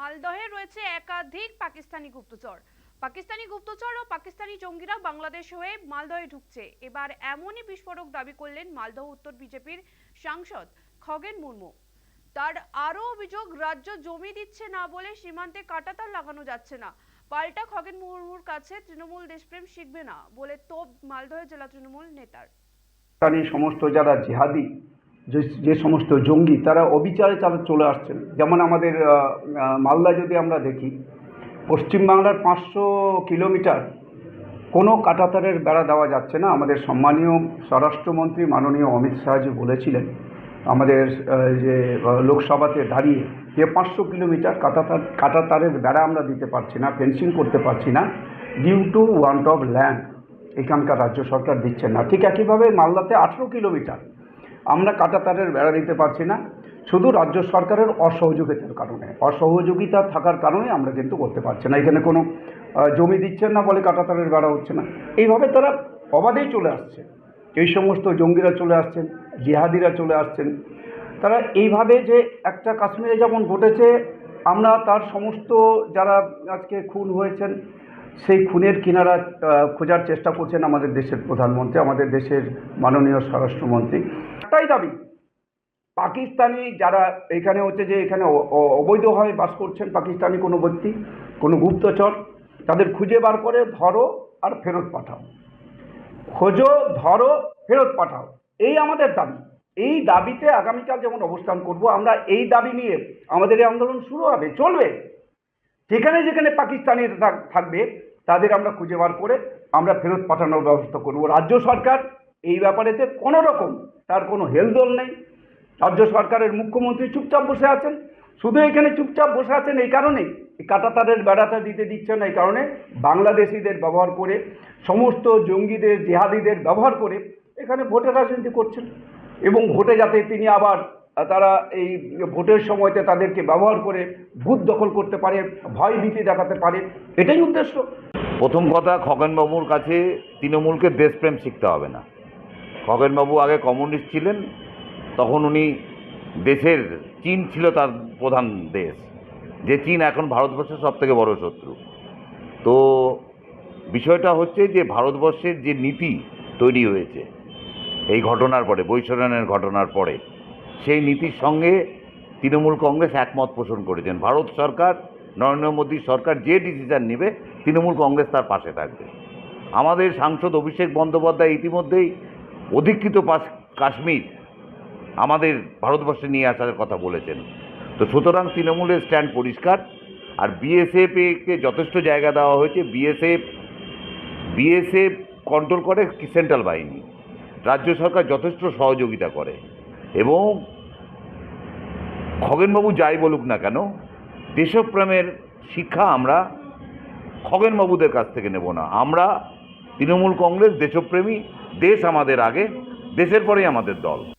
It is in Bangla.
মালদহে রয়েছে একাধিক পাকিস্তানি গুপ্তচর। পাকিস্তানি গুপ্তচর ও পাকিস্তানি জঙ্গিরা বাংলাদেশ হয়ে মালদহে ঢুকছে। এবার এমনই বিস্ফোরক দাবি করলেন মালদহ উত্তর বিজেপির সাংসদ খগেন মুর্মু। তার আরও অভিযোগ, রাজ্য জমি দিচ্ছে না বলে সীমান্তে কাটাতার লাগানো যাচ্ছে না। পাল্টা খগেন মুর্মুর কাছে তৃণমূল দেশপ্রেম শিখবে না বলে তোপ মালদহ জেলা তৃণমূল নেতার। সমস্ত যারা জিহাদি যে যে সমস্ত জঙ্গি, তারা অবিচারে তারা চলে আসছেন। যেমন আমাদের মালদা যদি আমরা দেখি, পশ্চিমবাংলার পাঁচশো কিলোমিটার কোনো কাটাতারের বেড়া দেওয়া যাচ্ছে না। আমাদের সম্মানীয় স্বরাষ্ট্রমন্ত্রী মাননীয় অমিত শাহজি বলেছিলেন, আমাদের যে লোকসভাতে দাঁড়িয়ে যে পাঁচশো কিলোমিটার কাটাতার, কাটাতারের বেড়া আমরা দিতে পারছি না, ফেন্সিং করতে পারছি না due to want of land এখানকার রাজ্য সরকার দিচ্ছে না। ঠিক একইভাবে মালদাতে আঠেরো কিলোমিটার আমরা কাটাতারের বেড়া দিতে পারছি না। শুধু রাজ্য সরকারের অসহযোগিতার কারণে। অসহযোগিতা থাকার কারণে আমরা কিন্তু করতে পারছি না। এখানে কোনো জমি দিচ্ছেন না বলে কাটাতারের বেড়া হচ্ছে না। এইভাবে তারা অবাধেই চলে আসছে। এই সমস্ত জঙ্গিরা চলে আসছেন, জিহাদিরা চলে আসছেন। তারা এইভাবে যে একটা কাশ্মীরে যেমন ঘটেছে, আমরা তার সমস্ত যারা আজকে খুন হয়েছেন সেই খুনের কিনারা খোঁজার চেষ্টা করছেন আমাদের দেশের প্রধানমন্ত্রী, আমাদের দেশের মাননীয় স্বরাষ্ট্রমন্ত্রী। একটাই দাবি, পাকিস্তানি যারা এখানে হচ্ছে যে এখানে অবৈধভাবে বাস করছেন পাকিস্তানি কোনো ব্যক্তি, কোনো গুপ্তচর, তাদের খুঁজে বার করে ধরো আর ফেরত পাঠাও। খোঁজো, ধরো, ফেরত পাঠাও। এই আমাদের দাবি। এই দাবিতে আগামীকাল যেমন অবস্থান করব, আমরা এই দাবি নিয়ে আমাদের এই আন্দোলন শুরু হবে, চলবে। যেখানে যেখানে পাকিস্তানি থাকবে, তাদের আমরা খুঁজে বার করে আমরা ফেরত পাঠানোর ব্যবস্থা করব। রাজ্য সরকার এই ব্যাপারেতে কোনো রকম তার কোনো হেলদোল নেই। রাজ্য সরকারের মুখ্যমন্ত্রী চুপচাপ বসে আছেন। শুধু এখানে চুপচাপ বসে আছেন এই কারণেই এই কাটাতারের বেড়াটা দিতে দিচ্ছেন এই কারণে বাংলাদেশিদের ব্যবহার করে, সমস্ত জঙ্গিদের, জেহাদিদের ব্যবহার করে এখানে ভোটের রাজনীতি করছেন। এবং ভোটে যাতে তিনি আবার তারা এই ভোটের সময়তে তাদেরকে ব্যবহার করে ভূত দখল করতে পারে, ভয় ভীতি দেখাতে পারে, এটাই উদ্দেশ্য। প্রথম কথা, খগেনবাবুর কাছে তৃণমূলকে দেশপ্রেম শিখতে হবে না। খগেনবাবু আগে কমিউনিস্ট ছিলেন, তখন উনি দেশের চীন ছিল তার প্রধান দেশ। যে চীন এখন ভারতবর্ষের সব থেকে বড় শত্রু। তো বিষয়টা হচ্ছে যে ভারতবর্ষের যে নীতি তৈরি হয়েছে, এই ঘটনার পরে, বৈশরণের ঘটনার পরে সেই নীতির সঙ্গে তৃণমূল কংগ্রেস একমত পোষণ করেছেন। ভারত সরকার, নরেন্দ্র মোদী সরকার যে ডিসিশন নেবে, তৃণমূল কংগ্রেস তার পাশে থাকবে। আমাদের সাংসদ অভিষেক বন্দ্যোপাধ্যায় ইতিমধ্যেই অধিকৃত পাশ- কাশ্মীর আমাদের ভারতবর্ষে নিয়ে আসার কথা বলেছেন। তো সুতরাং তৃণমূলের স্ট্যান্ড পরিষ্কার। আর বিএসএফকে যথেষ্ট জায়গা দেওয়া হয়েছে। বিএসএফ বিএসএফ কন্ট্রোল করে সেন্ট্রাল বাহিনী। রাজ্য সরকার যথেষ্ট সহযোগিতা করে। এবং খগেনবাবু যাই বলুক না কেন, দেশপ্রেমের শিক্ষা আমরা খগেনবাবুদের কাছ থেকে নেব না। আমরা তৃণমূল কংগ্রেস, দেশপ্রেমী, দেশ আমাদের আগে, দেশের পরেই আমাদের দল।